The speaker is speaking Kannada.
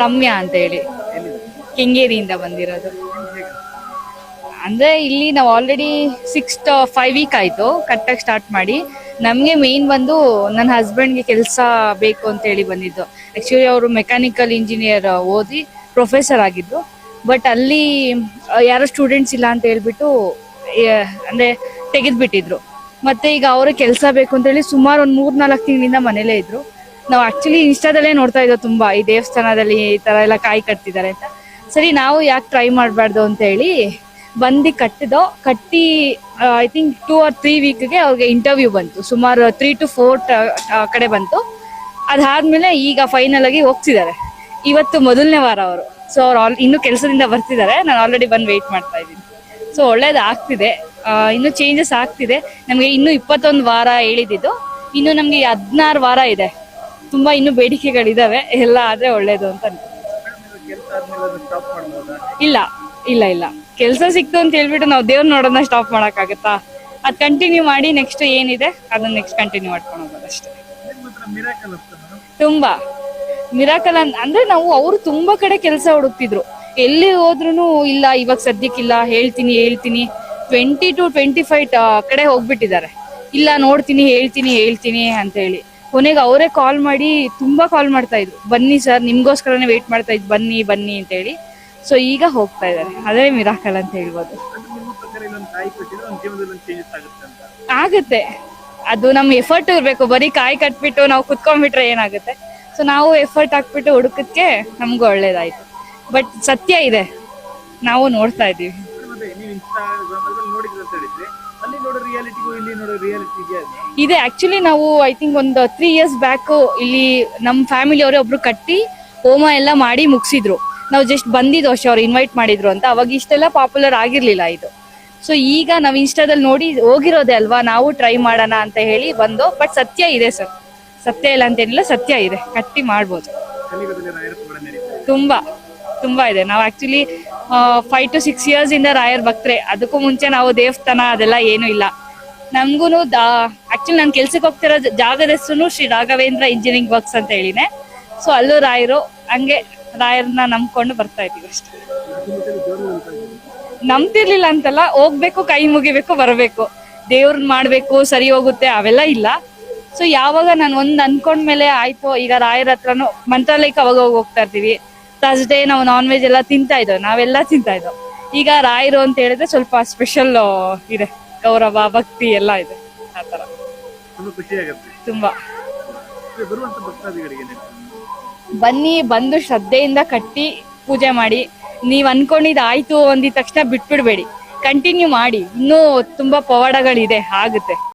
ರಮ್ಯಾ ಅಂತ ಹೇಳಿ. ಕೆಂಗೇರಿಯಿಂದ ಬಂದಿರೋದು. ಅಂದ್ರೆ ಇಲ್ಲಿ ನಾವು ಆಲ್ರೆಡಿ ಸಿಕ್ಸ್ ಫೈವ್ ವೀಕ್ ಆಯ್ತು ಕರೆಕ್ಟಾಗಿ ಸ್ಟಾರ್ಟ್ ಮಾಡಿ. ನಮಗೆ ಮೇನ್ ಬಂದು ನನ್ನ ಹಸ್ಬೆಂಡ್ಗೆ ಕೆಲಸ ಬೇಕು ಅಂತ ಹೇಳಿ ಬಂದಿದ್ದು. ಆಕ್ಚುಲಿ ಅವರು ಮೆಕ್ಯಾನಿಕಲ್ ಇಂಜಿನಿಯರ್ ಓದಿ ಪ್ರೊಫೆಸರ್ ಆಗಿದ್ದು. ಬಟ್ ಅಲ್ಲಿ ಯಾರೋ ಸ್ಟೂಡೆಂಟ್ಸ್ ಇಲ್ಲ ಅಂತ ಹೇಳ್ಬಿಟ್ಟು ಅಂದ್ರೆ ತೆಗೆದ್ಬಿಟ್ಟಿದ್ರು. ಮತ್ತೆ ಈಗ ಅವ್ರಿಗೆ ಕೆಲಸ ಬೇಕು ಅಂತ ಹೇಳಿ ಸುಮಾರು ಒಂದು ಮೂರ್ ನಾಲ್ಕು ತಿಂಗಳಿಂದ ಮನೇಲೆ ಇದ್ರು. ನಾವು ಆಕ್ಚುಲಿ ಇನ್ಸ್ಟಾದಲ್ಲೇ ನೋಡ್ತಾ ಇದ್ದೋ ತುಂಬಾ, ಈ ದೇವಸ್ಥಾನದಲ್ಲಿ ಈ ತರ ಎಲ್ಲ ಕಾಯಿ ಕಟ್ತಿದ್ದಾರೆ ಅಂತ. ಸರಿ, ನಾವು ಯಾಕೆ ಟ್ರೈ ಮಾಡಬಾರ್ದು ಅಂತ ಹೇಳಿ, ಬಂದು ಕಟ್ಟಿದೋ, ಕಟ್ಟಿ I think two or three ವೀಕ್ಗೆ ಅವ್ರಿಗೆ ಇಂಟರ್ವ್ಯೂ ಬಂತು. ಸುಮಾರು ತ್ರೀ ಟು ಫೋರ್ ಕಡೆ ಬಂತು. ಅದಾದ್ಮೇಲೆ ಈಗ ಫೈನಲ್ ಆಗಿ ಹೋಗ್ತಿದ್ದಾರೆ. ಇವತ್ತು ಮೊದಲನೇ ವಾರ ಅವರು. ಸೊ ಅವ್ರು ಆಲ್, ಇನ್ನೂ ಕೆಲಸದಿಂದ ಬರ್ತಿದ್ದಾರೆ. ನಾನು ಆಲ್ರೆಡಿ ಬಂದು ವೆಯ್ಟ್ ಮಾಡ್ತಾ ಇದ್ದೀನಿ. ಸೊ ಒಳ್ಳೇದು ಆಗ್ತಿದೆ ಇನ್ನೂ ಚೇಂಜಸ್ ಆಗ್ತಿದೆ. ನಮಗೆ ಇನ್ನೂ ಇಪ್ಪತ್ತೊಂದು ವಾರ ಹೇಳಿದ್ದು. ಇನ್ನು ನಮಗೆ ಹದಿನಾರು ವಾರ ಇದೆ. ತುಂಬಾ ಇನ್ನು ಬೇಡಿಕೆಗಳಿದಾವೆ, ಎಲ್ಲ ಆದ್ರೆ ಒಳ್ಳೇದು ಅಂತ ಇಲ್ಲ ಇಲ್ಲ ಇಲ್ಲ. ಕೆಲಸ ಸಿಕ್ತು ಅಂತ ಹೇಳ್ಬಿಟ್ಟು ನಾವು ದೇವ್ರ ನೋಡೋದನ್ನ ಸ್ಟಾಪ್ ಮಾಡಕ್ಕಾಗತ್ತಾ? ಅದ್ ಕಂಟಿನ್ಯೂ ಮಾಡಿ ನೆಕ್ಸ್ಟ್ ಏನಿದೆ, ಅದನ್ನ ನೆಕ್ಸ್ಟ್ ಕಂಟಿನ್ಯೂ ಮಾಡ್ಕೊಂಡು ಹೋಗೋದು ಅಷ್ಟೇ. ನಿಮ್ಮ ಹತ್ರ ಮಿರಾಕಲ್ ಅಂತ ತುಂಬಾ ಮಿರಾಕಲ್ ಅಂದ್ರೆ ನಾವು ಅವರು ತುಂಬಾ ಕಡೆ ಕೆಲಸ ಹುಡುಕ್ತಿದ್ರು. ಎಲ್ಲಿ ಹೋದ್ರು ಇಲ್ಲ, ಇವಾಗ ಸದ್ಯಕ್ಕಿಲ್ಲ, ಹೇಳ್ತೀನಿ ಹೇಳ್ತೀನಿ. ಟ್ವೆಂಟಿ ಟು ಟ್ವೆಂಟಿ ಫೈವ್ ಕಡೆ ಹೋಗ್ಬಿಟ್ಟಿದ್ದಾರೆ. ಇಲ್ಲ, ನೋಡ್ತೀನಿ, ಹೇಳ್ತೀನಿ ಹೇಳ್ತೀನಿ ಅಂತ ಹೇಳಿ. ಕೊನೆಗೆ ಅವರೇ ಕಾಲ್ ಮಾಡಿ ತುಂಬಾ ಕಾಲ್ ಮಾಡ್ತಾ ಇದ್ರು. ಬನ್ನಿ ಸರ್ ನಿಮ್ಗೋಸ್ಕರನೇ ವೇಟ್ ಮಾಡ್ತಾ ಇದ್, ಬನ್ನಿ ಬನ್ನಿ ಅಂತ ಹೇಳಿ. ಸೊ ಈಗ ಹೋಗ್ತಾ ಇದ್ದಾರೆ. ಅದೇ ಮಿರಾಕಲ್ ಅಂತ ಹೇಳ್ಬೋದು. ಆಗುತ್ತೆ. ಅದು ನಮ್ ಎಫರ್ಟ್ ಇರ್ಬೇಕು. ಬರೀ ಕಾಯಿ ಕಟ್ಬಿಟ್ಟು ನಾವು ಕುತ್ಕೊಂಡ್ಬಿಟ್ರೆ ಏನಾಗುತ್ತೆ? ಸೊ ನಾವು ಎಫರ್ಟ್ ಹಾಕ್ಬಿಟ್ಟು ಹುಡುಕಕ್ಕೆ ನಮ್ಗೂ ಒಳ್ಳೇದಾಯ್ತು. ಬಟ್ ಸತ್ಯ ಇದೆ. ನಾವು ನೋಡ್ತಾ ಇದೀವಿ ಅಲ್ಲಿ ನೋಡಿದ್ರೆ ಅಂತ ಹೇಳಿದ್ರೆ ನೋಡೋ ರಿಯಾಲಿಟಿಗೂ ಇಲ್ಲಿ ನೋಡೋ ರಿಯಾಲಿಟಿಗೆ ಇದೆ ಆಕ್ಚುಲಿ ನಾವು ಐ ಥಿಂಕ್ ಒಂದು ತ್ರೀ ಇಯರ್ಸ್ ಬ್ಯಾಕ್ ಇಲ್ಲಿ ನಮ್ಮ ಫ್ಯಾಮಿಲಿ ಅವರೇ ಒಬ್ರು ಕಟ್ಟಿ ಹೋಮ ಎಲ್ಲ ಮಾಡಿ ಮುಗಿಸಿದ್ರು. ನಾವು ಜಸ್ಟ್ ಬಂದಿದ್ದು ಅಷ್ಟೇ ಅವ್ರು ಇನ್ವೈಟ್ ಮಾಡಿದ್ರು ಅಂತ. ಅವಾಗ ಇಷ್ಟೆಲ್ಲ ಪಾಪ್ಯುಲರ್ ಆಗಿರ್ಲಿಲ್ಲ ಇದು. ಸೊ ಈಗ ನಾವು ಇನ್ಸ್ಟಾದಲ್ಲಿ ನೋಡಿ ಹೋಗಿರೋದೆ ಅಲ್ವಾ? ನಾವು ಟ್ರೈ ಮಾಡೋಣ ಅಂತ ಹೇಳಿ ಬಂದು ಬಟ್ ಸತ್ಯ ಇದೆ ಸರ್. ಸತ್ಯ ಇಲ್ಲ ಅಂತೇನಿಲ್ಲ ಸತ್ಯ ಇದೆ. ಕಟ್ಟಿ ಮಾಡ್ಬೋದು. ತುಂಬಾ ತುಂಬಾ ಇದೆ. ನಾವು actually five to six years ಇಂದ ರಾಯರ್ ಭಕ್ತರೆ. ಅದಕ್ಕೂ ಮುಂಚೆ ನಾವು ದೇವಸ್ಥಾನ ಅದೆಲ್ಲ ಏನು ಇಲ್ಲ. ನಮ್ಗೂ ಆಕ್ಚುಲಿ ನಾನು ಕೆಲ್ಸಕ್ಕೆ ಹೋಗ್ತಿರೋ ಜಾಗದ ಹೆಸರು ಶ್ರೀ ರಾಘವೇಂದ್ರ ಇಂಜಿನಿಯರಿಂಗ್ ವರ್ಕ್ಸ್ ಅಂತ ಹೇಳಿನೆ. ಸೊ ಅಲ್ಲೂ ರಾಯರು, ಹಂಗೆ ರಾಯರ್ನ ನಂಬ್ಕೊಂಡು ಬರ್ತಾ ಇದೀವಿ ಅಷ್ಟೇ. ನಂಬ್ತಿರ್ಲಿಲ್ಲ ಅಂತಲ್ಲ, ಹೋಗ್ಬೇಕು, ಕೈ ಮುಗಿಬೇಕು, ಬರಬೇಕು. ದೇವ್ರನ್ನ ಮಾಡ್ಬೇಕು, ಸರಿ ಹೋಗುತ್ತೆ, ಅವೆಲ್ಲ ಇಲ್ಲ. ಸೊ ಯಾವಾಗ ನಾನು ಒಂದ್ ಅನ್ಕೊಂಡ್ಮೇಲೆ ಆಯ್ತು, ಈಗ ರಾಯರ ಹತ್ರನು, ಮಂತ್ರಾಲಯಕ್ಕೆ ಅವಾಗ ಹೋಗಿ ಹೋಗ್ತಾ ಇರ್ತೀವಿ. ಥರ್ಸ್ಡೇ ನಾವು ನಾನ್ ವೆಜ್ ಎಲ್ಲ ತಿಂತಾ ಇದ್ದೋ ನಾವೆಲ್ಲ ತಿಂತಾ ಇದ್ದೋ. ಈಗ ರಾಯರು ಅಂತ ಹೇಳಿದ್ರೆ ಸ್ವಲ್ಪ ಸ್ಪೆಷಲ್ ಇದೆ. ಗೌರವ ಭಕ್ತಿ ಎಲ್ಲ ಇದೆ. ಆ ತರ ತುಂಬಾ? ಬನ್ನಿ ಬಂದು ಶ್ರದ್ಧೆಯಿಂದ ಕಟ್ಟಿ ಪೂಜೆ ಮಾಡಿ. ನೀವ್ ಅನ್ಕೊಂಡಿದ್ ಆಯ್ತು ಅಂದಿದ ತಕ್ಷಣ ಬಿಟ್ಬಿಡ್ಬೇಡಿ. ಕಂಟಿನ್ಯೂ ಮಾಡಿ. ಇನ್ನೂ ತುಂಬಾ ಪವಾಡಗಳಿದೆ ಆಗುತ್ತೆ.